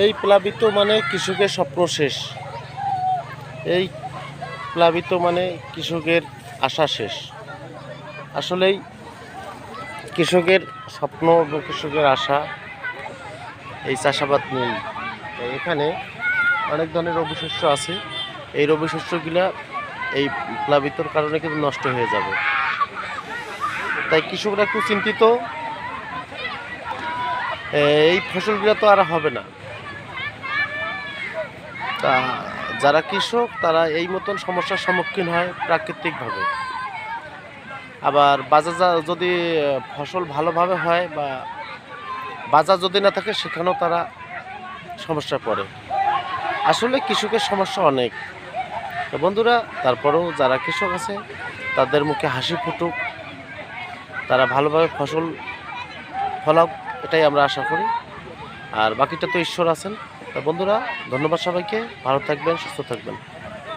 এই প্লাবিত মানে কৃষকের স্বপ্ন শেষ। এই প্লাবিত মানে কৃষকের আশা শেষ। আসলেই কৃষকের স্বপ্ন কৃষকের আশা এই চাষাবাদ নেই এখানে অনেক ধরনের রবি শস্য আছে। এই রবি শস্যগুলা এই প্লাবিতর কারণে কিন্তু নষ্ট হয়ে যাবে। তাই কৃষকরা একটু চিন্তিত। এই ফসলগুলো তো আর হবে না। তা যারা কৃষক, তারা এই মতন সমস্যার সম্মুখীন হয় প্রাকৃতিকভাবে। আবার বাজার যদি ফসল ভালোভাবে হয় বা বাজার যদি না থাকে, সেখানেও তারা সমস্যায় পড়ে। আসলে কৃষকের সমস্যা অনেক। তো বন্ধুরা, তারপরেও যারা কৃষক আছে, তাদের মুখে হাসি ফুটুক। তারা ভালোভাবে ফসল ফলাক, এটাই আমরা আশা করি। আর বাকিটা তো ঈশ্বর আছেন। বন্ধুরা ধন্যবাদ সবাইকে। ভালো থাকবেন সুস্থ থাকবেন।